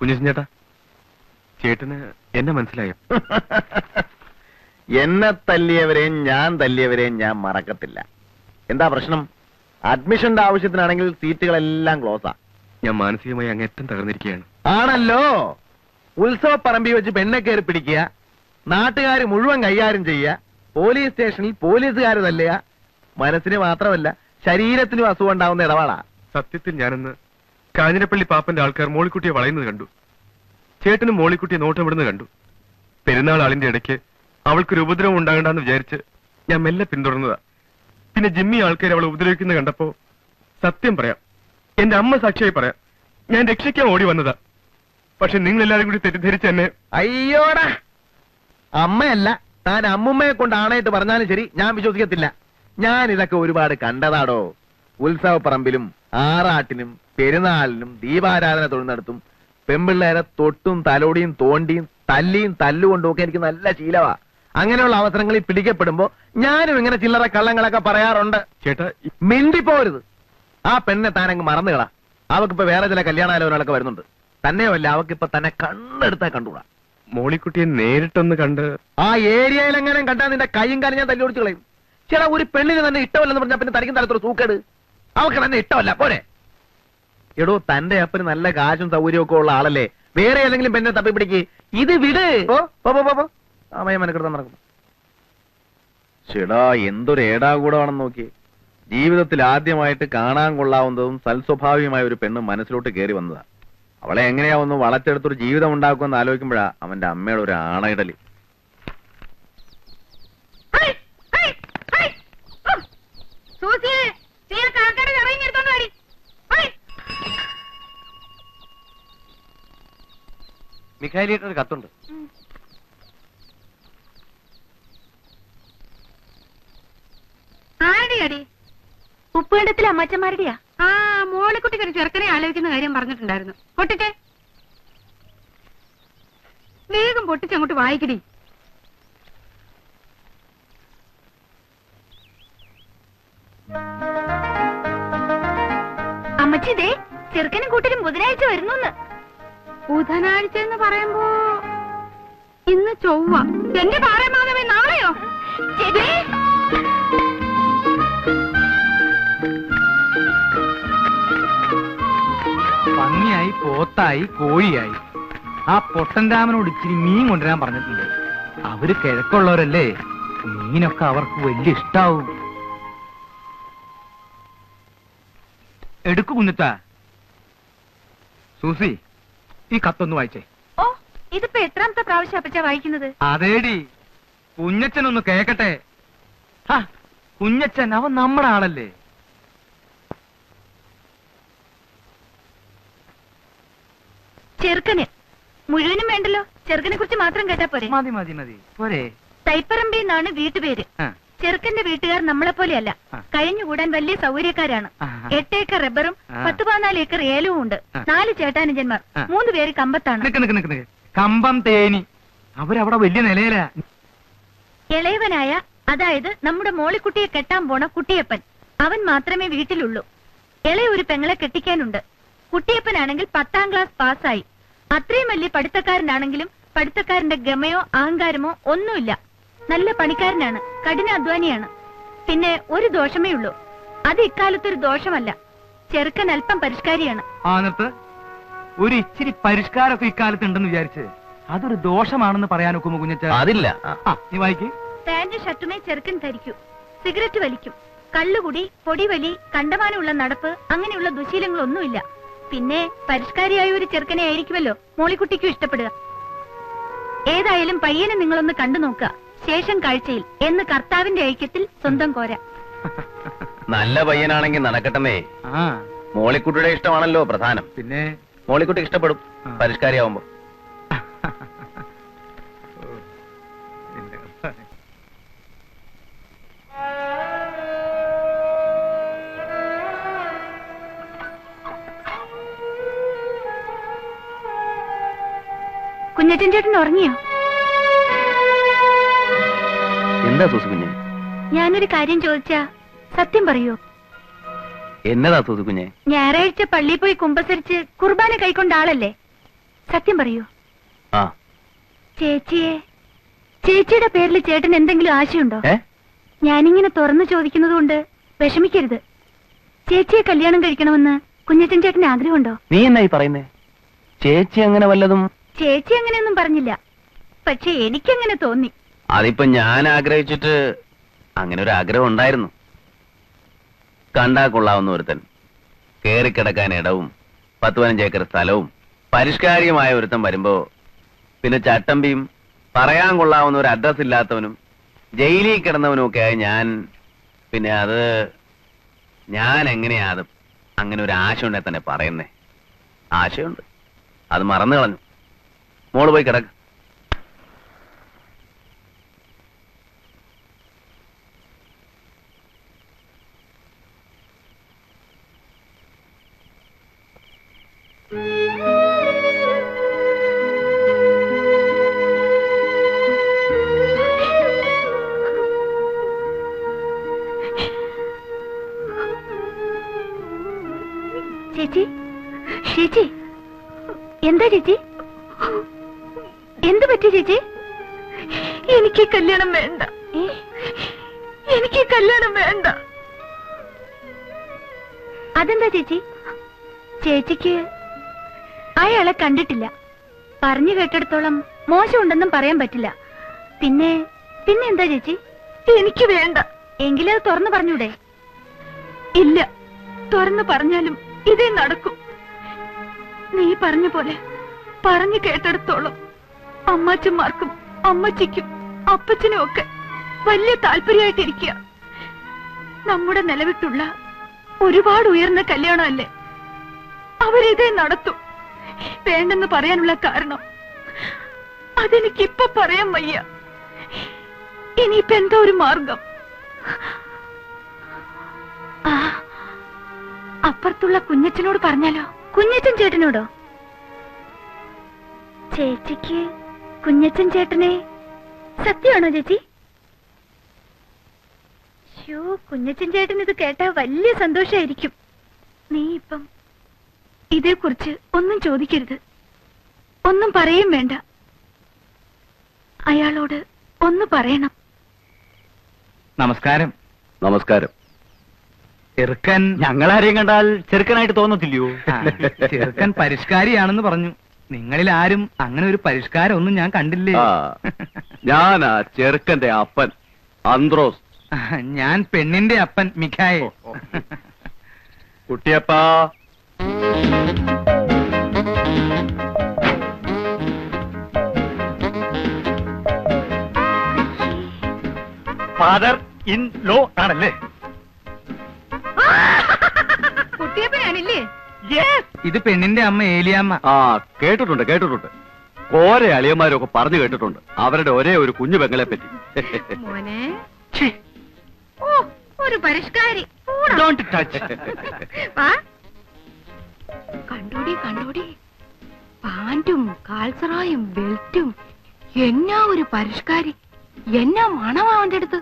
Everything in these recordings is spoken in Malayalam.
കുഞ്ഞച്ചൻ ചേട്ടാ ചേട്ടന് എന്നെ മനസ്സിലായോ? എന്നെ തല്ലിയവരെയും ഞാൻ തല്ലിയവരെയും ഞാൻ മറക്കത്തില്ല. എന്താ പ്രശ്നം? അഡ്മിഷന്റെ ആവശ്യത്തിനാണെങ്കിൽ സീറ്റുകളെല്ലാം ക്ലോസാ. ഞാൻ മാനസികമായി അങ്ങേറ്റം തകർന്നിരിക്കുകയാണ്. ആണല്ലോ. ഉത്സവ പറമ്പി വെച്ച് പെണ്ണെ കയറി പിടിക്കുക നാട്ടുകാർ മുഴുവൻ കൈകാര്യം ചെയ്യുക പോലീസ് സ്റ്റേഷനിൽ പോലീസുകാർ തല്ലുക മനസ്സിന് മാത്രമല്ല ശരീരത്തിനും അസുഖം ഉണ്ടാവുന്ന ഇടപാടാ. സത്യത്തിൽ ഞാനിന്ന് കാഞ്ഞിരപ്പള്ളി പാപ്പന്റെ ആൾക്കാർ മോളിക്കുട്ടിയെ വളയുന്നത് കണ്ടു. ചേട്ടനും മോളിക്കുട്ടിയെ നോട്ടം വിടുന്നത് കണ്ടു. പെരുന്നാൾ ആളിന്റെ ഇടയ്ക്ക് അവൾക്കൊരു ഉപദ്രവം ഉണ്ടാകണ്ടെന്ന് വിചാരിച്ച് ഞാൻ മെല്ലെ പിന്തുടർന്നതാ. പിന്നെ ജിമ്മി ആൾക്കാർ അവളെ ഉപദ്രവിക്കുന്നത് കണ്ടപ്പോ സത്യം പറയാം. എന്റെ അമ്മ സാക്ഷിയായി പറയാം. ഞാൻ രക്ഷിക്കാൻ ഓടി വന്നതാ. പക്ഷെ നിങ്ങൾ എല്ലാവരും കൂടി തെറ്റിദ്ധരിച്ച് എന്നെ അയ്യോടാ. അമ്മയല്ല താൻ അമ്മുമ്മയെ കൊണ്ട് ആണായിട്ട് പറഞ്ഞാലും ശരി ഞാൻ വിശ്വസിക്കത്തില്ല. ഞാൻ ഇതൊക്കെ ഒരുപാട് കണ്ടതാടോ. ഉത്സവപ്പറമ്പിലും ആറാട്ടിനും പെരുന്നാളിനും ദീപാരാധന തൊഴുന്നിടത്തും പെമ്പിള്ളേരെ തൊട്ടും തലോടിയും തോണ്ടിയും തല്ലിയും തല്ലുകൊണ്ടും ഒക്കെ എനിക്ക് നല്ല ശീലവാ. അങ്ങനെയുള്ള അവസരങ്ങളിൽ പിടിക്കപ്പെടുമ്പോ ഞാനും ഇങ്ങനെ ചില്ലറ കള്ളങ്ങളൊക്കെ പറയാറുണ്ട്. ചേട്ടാ മിണ്ടിപ്പോരുത്. ആ പെണ്ണെ താനങ്ങ് മറന്നുകളാ. അവക്കിപ്പോ വേറെ ചില കല്യാണാലോചനകളൊക്കെ വരുന്നുണ്ട്. തന്നെയുമല്ല അവക്കിപ്പോ തന്നെ കണ്ണെടുത്താ കണ്ടുകൂടാ മോളിക്കുട്ടിയെ നേരിട്ടൊന്ന് കണ്ട് ആ ഏരിയയിൽ എങ്ങനെ കണ്ടാ നിന്റെ കൈയും കാര്യം ഞാൻ തല്ലി ഓടിച്ചു കളയും. ചേട്ടാ ഒരു പെണ്ണിന് തന്നെ ഇഷ്ടമല്ലെന്ന് പറഞ്ഞാൽ പിന്നെ തനിക്കും തലത്തൊരു സൂക്കേട് അവക്ക് തന്നെ ഇഷ്ടമല്ല പോരെ. എടോ തന്റെ അപ്പന് നല്ല കാശും സൗകര്യവും ഒക്കെ ഉള്ള ആളല്ലേ? വേറെ ഏതെങ്കിലും പെണ്ണെ തപ്പി പിടിക്ക്. ഇത് വിട്. ഓ പോ പോ, പോ. പോ അമ്മയെ മെനക്കെടുത്താൻ നടക്കുന്നു ചേടാ എന്തൊരു ഏടാകൂടമാണെന്ന് നോക്കി ജീവിതത്തിൽ ആദ്യമായിട്ട് കാണാൻ കൊള്ളാവുന്നതും സൽസ്വഭാവികമായ ഒരു പെണ്ണ് മനസ്സിലോട്ട് കയറി വന്നതാ. അവളെ എങ്ങനെയാ ഒന്ന് വളച്ചെടുത്തൊരു ജീവിതം ഉണ്ടാക്കുമെന്ന് ആലോചിക്കുമ്പോഴാ അവന്റെ അമ്മയുടെ ഒരു ആണയിടലി. സൂസി. മിഖാലിയുടെ ഒരു കത്തുണ്ട്. ആരുടെ അടി ഉപ്പുകണ്ടത്തിലെ അമ്മച്ചന്മാരുടെയാ? ആ മോളിക്കുട്ടിക്ക് ഒരു ചെറുക്കനെ ആലോചിക്കുന്ന കാര്യം പറഞ്ഞിട്ടുണ്ടായിരുന്നു. പൊട്ടിട്ടെ വേഗം പൊട്ടിച്ചങ്ങോട്ട് വായിക്കടി. അമ്മച്ചിതേ ചെറുക്കനും കൂട്ടരും ബുധനാഴ്ച വരുന്നു ബുധനാഴ്ച എന്ന് പറയുമ്പോ ഇന്ന് ചൊവ്വ. എന്റെ പാറമാധവൻ നാളെയോ? പന്നിയായി പോത്തായി കോഴിയായി. ആ പൊട്ടൻ രാമനോട് ഇച്ചിരി മീൻ കൊണ്ടുവരാൻ പറഞ്ഞിട്ടുണ്ട്. അവർ കിഴക്കുള്ളവരല്ലേ? മീനൊക്കെ അവർക്ക് വലിയ ഇഷ്ടാവും. എടുക്കു കുഞ്ഞുത്ത. സൂസി ഈ കത്തൊന്ന് വായിച്ചേ. ഓ ഇതിപ്പോ എത്രാമത്തെ പ്രാവശ്യം അപ്പച്ച വായിക്കുന്നത്? അതേടി. കുഞ്ഞച്ചൻ ഒന്ന് കേക്കട്ടെ കുഞ്ഞച്ചൻ അവൻ നമ്മുടെ ആളല്ലേ? ചെറുക്കന്. മുഴുവനും വേണ്ടല്ലോ. ചെറുക്കനെ കുറിച്ച് മാത്രം കേട്ടാ പോരെ. മതി മതി മതി. പോരെ. തൈപ്പറമ്പി എന്നാണ് വീട്ടുപേര്. ചെറുക്കന്റെ വീട്ടുകാർ നമ്മളെ പോലെയല്ല കഴിഞ്ഞു കഴിഞ്ഞുകൂടാൻ വലിയ സൗകര്യക്കാരാണ്. ആ. എട്ട് ഏക്കർ റബ്ബറും. പത്ത് പതിനാല് ഏക്കർ ഏലവും ഉണ്ട്. നാല് ചേട്ടാനുജന്മാർ. മൂന്ന് പേര് കമ്പത്താണ്. നിക്ക് നിക്ക് നിക്ക് നിക്ക്. കമ്പം തേനി. അവരവിടെ വലിയ നിലയിലാ. ഇളയവനായ അതായത് നമ്മുടെ മോളിക്കുട്ടിയെ കെട്ടാൻ പോണ കുട്ടിയപ്പൻ. അവൻ മാത്രമേ വീട്ടിലുള്ളൂ. ഇളയ ഒരു പെങ്ങളെ കെട്ടിക്കാനുണ്ട്. കുട്ടിയപ്പനാണെങ്കിൽ പത്താം ക്ലാസ് പാസ്സായി. അത്രയും വലിയ പഠിത്തക്കാരനാണെങ്കിലും പഠിത്തക്കാരന്റെ ഗമയോ അഹങ്കാരമോ ഒന്നുമില്ല. നല്ല പണിക്കാരനാണ്. കഠിനാധ്വാനിയാണ് പിന്നെ ഒരു ദോഷമേ ഉള്ളൂ. അത് ഇക്കാലത്തൊരു ദോഷമല്ല. ചെറുക്കൻ അല്പം പരിഷ്കാരിയാണ്. ആ നിർത്ത് ഒരു ഇച്ചിരി പരിഷ്കാരമൊക്കെ ഇക്കാലത്ത് ഉണ്ടെന്ന് വിചാരിച്ച് അതൊരു ദോഷമാണെന്ന് പറയാൻ ഒക്കുമോ കുഞ്ഞച്ച? അതില്ല. ആ. നീ വായിക്ക്. പാന്റ് ഷർട്ടുമേ ചെറുക്കൻ ധരിക്കൂ. സിഗരറ്റ് വലിക്കും. കള്ളുകുടി പൊടിവലി കണ്ടമാനമുള്ള നടപ്പ് അങ്ങനെയുള്ള ദുശീലങ്ങളൊന്നുമില്ല. പിന്നെ പരിഷ്കാരിയായ ഒരു ചെറുക്കനെ ആയിരിക്കുമല്ലോ മോളിക്കുട്ടിക്കും ഇഷ്ടപ്പെടുക. ഏതായാലും പയ്യനെ നിങ്ങളൊന്ന് കണ്ടു നോക്കുക ശേഷം കാഴ്ചയിൽ എന്ന് കർത്താവിന്റെ ഐക്യത്തിൽ സ്വന്തം കോര. നല്ല പയ്യനാണെങ്കിൽ നടക്കട്ടെന്നേ. ആ. മോളിക്കുട്ടിയുടെ ഇഷ്ടമാണല്ലോ പ്രധാനം. പിന്നെ? മോളിക്കുട്ടി ഇഷ്ടപ്പെടും. പരിഷ്കാരിയാവുമ്പോ. കുഞ്ഞച്ചൻ ചേട്ടൻ ഉറങ്ങിയോ? എന്താ സൂസു കുഞ്ഞെ? ഞാനൊരു കാര്യം ചോദിച്ചാ സത്യം പറയൂ? എന്നതാ സൂസു കുഞ്ഞെ? ഞായറാഴ്ച പള്ളിയിൽ പോയി കുമ്പസരിച്ച് കുർബാന കൈക്കൊണ്ട ആളല്ലേ? സത്യം പറയൂ? ആ. ചേച്ചിയെ ചേച്ചിയുടെ പേരിൽ ചേട്ടൻ എന്തെങ്കിലും ആശയുണ്ടോ? ഏ? ഞാനിങ്ങനെ തുറന്നു ചോദിക്കുന്നത് കൊണ്ട് വിഷമിക്കരുത്. ചേച്ചിയെ കല്യാണം കഴിക്കണമെന്ന് കുഞ്ഞച്ചൻ ചേട്ടന് ആഗ്രഹമുണ്ടോ? നീ എന്നായി പറയുന്നേ? ചേച്ചി അങ്ങനെ വല്ലതും ചേച്ചി അങ്ങനെയൊന്നും പറഞ്ഞില്ല. പക്ഷെ എനിക്കങ്ങനെ തോന്നി. അതിപ്പോ ഞാൻ ആഗ്രഹിച്ചിട്ട് അങ്ങനെ ഒരു ആഗ്രഹം ഉണ്ടായിരുന്നു. കണ്ടാ കൊള്ളാവുന്ന ഒരുത്തൻ കേറിക്കിടക്കാൻ ഇടവും പത്ത് പതിനഞ്ച് ഏക്കർ സ്ഥലവും പരിഷ്കാരിയുമായ ഒരുത്തൻ വരുമ്പോ പിന്നെ ചട്ടമ്പിയും പറയാൻ കൊള്ളാവുന്ന ഒരു അഡ്രസ് ഇല്ലാത്തവനും ജയിലിൽ കിടന്നവനും ഒക്കെ ഞാൻ പിന്നെ അത് ഞാൻ എങ്ങനെയാ അത് അങ്ങനെ ഒരു ആശ ഉണ്ടെ തന്നെ പറയുന്നേ. ആശയുണ്ട്. അത് മറന്നു കളഞ്ഞു. മോൾ പോയി കിടക്ക്. ചേച്ചി? ചേച്ചി? എന്താ ചേച്ചി? എന്ത് പറ്റി ചേച്ചി? എനിക്ക് കല്യാണം വേണ്ട. എനിക്ക് കല്യാണം വേണ്ട. അതെന്താ ചേച്ചി? ചേച്ചിക്ക് അയാളെ കണ്ടിട്ടില്ല. പറഞ്ഞു കേട്ടിടത്തോളം മോശമുണ്ടെന്നും പറയാൻ പറ്റില്ല. പിന്നെ പിന്നെ എന്താ ചേച്ചി? എനിക്ക് വേണ്ട. എങ്കിലും അത് തുറന്നു പറഞ്ഞൂടെ? ഇല്ല. തുറന്നു പറഞ്ഞാലും ഇതേ നടക്കും. നീ പറഞ്ഞു പോലെ പറഞ്ഞു കേട്ടിടത്തോളം അമ്മാച്ചന്മാർക്കും അമ്മച്ചിക്കും അപ്പച്ചനും ഒക്കെ വലിയ താല്പര്യമായിട്ടിരിക്കുക. നമ്മുടെ നിലവിട്ടുള്ള ഒരുപാട് ഉയർന്ന കല്യാണമല്ലേ? അവരിതേ നടത്തും. വേണ്ടെന്ന് പറയാനുള്ള കാരണം അതെനിക്കിപ്പൊ പറയാൻ വയ്യ. ഇനിയിപ്പെന്താ ഒരു മാർഗം. ആ അപ്പുറത്തുള്ള കുഞ്ഞച്ചനോട് പറഞ്ഞാലോ? കുഞ്ഞച്ചൻ ചേട്ടനോടോ? ചേച്ചിക്ക് കുഞ്ഞച്ചൻ ചേട്ടനെ സത്യമാണോ ചേച്ചി? ഷോ കുഞ്ഞച്ചൻ ചേട്ടൻ ഇത് കേട്ടാ വലിയ സന്തോഷായിരിക്കും. നീ ഇപ്പം ഇതേക്കുറിച്ച് ഒന്നും ചോദിക്കരുത്. ഒന്നും പറയും വേണ്ട. അയാളോട് ഒന്ന് പറയണം. നമസ്കാരം. നമസ്കാരം. ചെറുക്കൻ ഞങ്ങളാരെയും കണ്ടാൽ ചെറുക്കനായിട്ട് തോന്നത്തില്ലയോ? ആ, ചെറുക്കൻ പരിഷ്കാരിയാണെന്ന് പറഞ്ഞു. നിങ്ങളിൽ ആരും അങ്ങനെ ഒരു പരിഷ്കാരം ഒന്നും ഞാൻ കണ്ടില്ലേ? ആ ഞാനാ ചെറുക്കന്റെ അപ്പൻ അന്ത്രോസ്. ഞാൻ പെണ്ണിന്റെ അപ്പൻ മിഖായെ കുട്ടിയപ്പ. ഫാദർ ഇൻ ലോ ആണല്ലേ? ഇത് പെണ്ണിന്റെ അമ്മ ഏലിയാമ്മ. ആ കേട്ടിട്ടുണ്ട് കേട്ടിട്ടുണ്ട്. കോര അളിയന്മാരൊക്കെ പറഞ്ഞു കേട്ടിട്ടുണ്ട്. അവരുടെ ഒരേ ഒരു കുഞ്ഞു പെങ്ങളെ പറ്റി മോനെ ഓ ഒരു പരിഷ്കാരി. ഡോണ്ട് ടച്ച് വാ. കണ്ടോടി കണ്ടോടി. പാന്റും കാൽസറായും ബെൽറ്റും. എന്നാ ഒരു പരിഷ്കാരി? എന്നാ മണം അവന്റെ അടുത്ത്?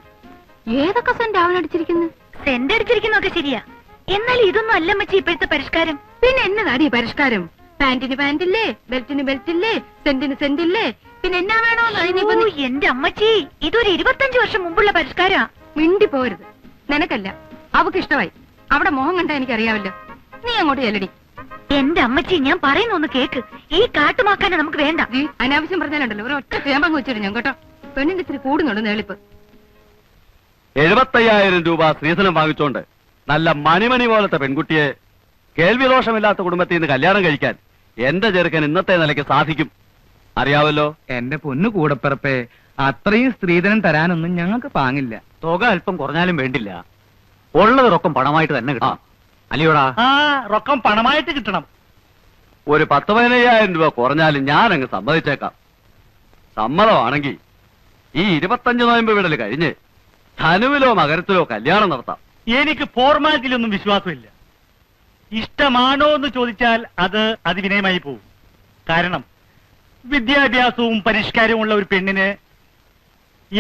ഏതൊക്കെ സെന്റ് അവൻ അടിച്ചിരിക്കുന്നു സെന്റ് അടിച്ചിരിക്കുന്നൊക്കെ ശരിയാ. എന്നാൽ ഇതൊന്നും അല്ല മച്ചി ഇപ്പോഴത്തെ പരിഷ്കാരം. പിന്നെ എന്നതാണ് ഈ പരിഷ്കാരം? പാന്റിന് പാന്റില്ലേ ബെൽറ്റിന് ബെൽറ്റില്ലേ സെന്റിന് സെന്റില്ലേ? പിന്നെ എന്നാ വേണോ എന്റെ അമ്മച്ചി ഇതൊരു ഇരുപത്തഞ്ചു വർഷം മുമ്പുള്ള പരിഷ്കാരാ. മിണ്ടി പോരുത്. നിനക്കല്ല അവക്ക് ഇഷ്ടമായി. അവിടെ മോഹം കണ്ടാ എനിക്കറിയാവല്ലോ നീ അങ്ങോട്ട് ചെല്ലടി. എന്റെ അമ്മച്ചി ഞാൻ പറയുന്ന ഒന്ന് കേക്ക്. ഈ കാട്ടുമാക്കാനെ നമുക്ക് വേണ്ട. അനാവശ്യം പറഞ്ഞാലുണ്ടല്ലോ ഒരു ഒറ്റ ചേമ്പങ്ങ് വെച്ചിട്ട് ഞാൻ കേട്ടോ? പെണ്ണിന്റെ ഇത്തിരി കൂടുന്നുണ്ട് നേളിപ്പ്. എഴുപത്തയ്യായിരം രൂപ സ്ത്രീധനം വാങ്ങിച്ചോണ്ട് നല്ല മണിമണി പോലത്തെ പെൺകുട്ടിയെ കേൾവിദോഷമില്ലാത്ത കുടുംബത്തിൽ നിന്ന് കല്യാണം കഴിക്കാൻ എന്റെ ചെറുക്കൻ ഇന്നത്തെ നിലയ്ക്ക് സാധിക്കും. അറിയാവല്ലോ? എന്റെ പൊന്നു കൂടപ്പിറപ്പേ അത്രയും സ്ത്രീധനം തരാനൊന്നും ഞങ്ങൾക്ക് പാങ്ങില്ല. തുക അല്പം കുറഞ്ഞാലും വേണ്ടില്ല. ഉള്ളത് റൊക്കം പണമായിട്ട് തന്നെ കിട്ടണം. അല്ലയോടാ? ആ റൊക്കം പണമായിട്ട് കിട്ടണം. ഒരു പത്ത് പതിനയ്യായിരം രൂപ കുറഞ്ഞാലും ഞാൻ അങ്ങ് സമ്മതിച്ചേക്കാം. സമ്മതമാണെങ്കിൽ ഈ ഇരുപത്തഞ്ച് നോയമ്പ് വിടൽ കഴിഞ്ഞ് ധനുവിലോ മകരത്തിലോ കല്യാണം നടത്താം. എനിക്ക് ഫോർമാലിറ്റിയിലൊന്നും വിശ്വാസമില്ല. ഇഷ്ടമാണോ എന്ന് ചോദിച്ചാൽ അത് അതിവിനയമായി പോകും കാരണം വിദ്യാഭ്യാസവും പരിഷ്കാരവുമുള്ള ഒരു പെണ്ണിന്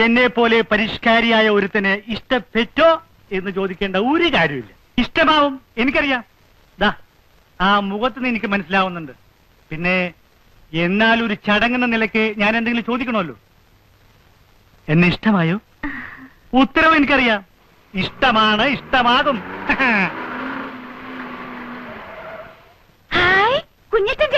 എന്നെ പോലെ പരിഷ്കാരിയായ ഒരുത്തന് ഇഷ്ടപ്പെറ്റോ എന്ന് ചോദിക്കേണ്ട ഒരു കാര്യമില്ല ഇഷ്ടമാവും എനിക്കറിയാം. ദാ ആ മുഖത്ത് നിന്ന് എനിക്ക് മനസ്സിലാവുന്നുണ്ട്. പിന്നെ എന്നാൽ ഒരു ചടങ്ങെന്ന നിലയ്ക്ക് ഞാൻ എന്തെങ്കിലും ചോദിക്കണമല്ലോ. എന്നെ ഇഷ്ടമായോ? ഉത്തരവ് എനിക്കറിയാം. ഇഷ്ടമാണ് ഇഷ്ടമാകും. ഹായ് കുഞ്ഞിട്ടൻ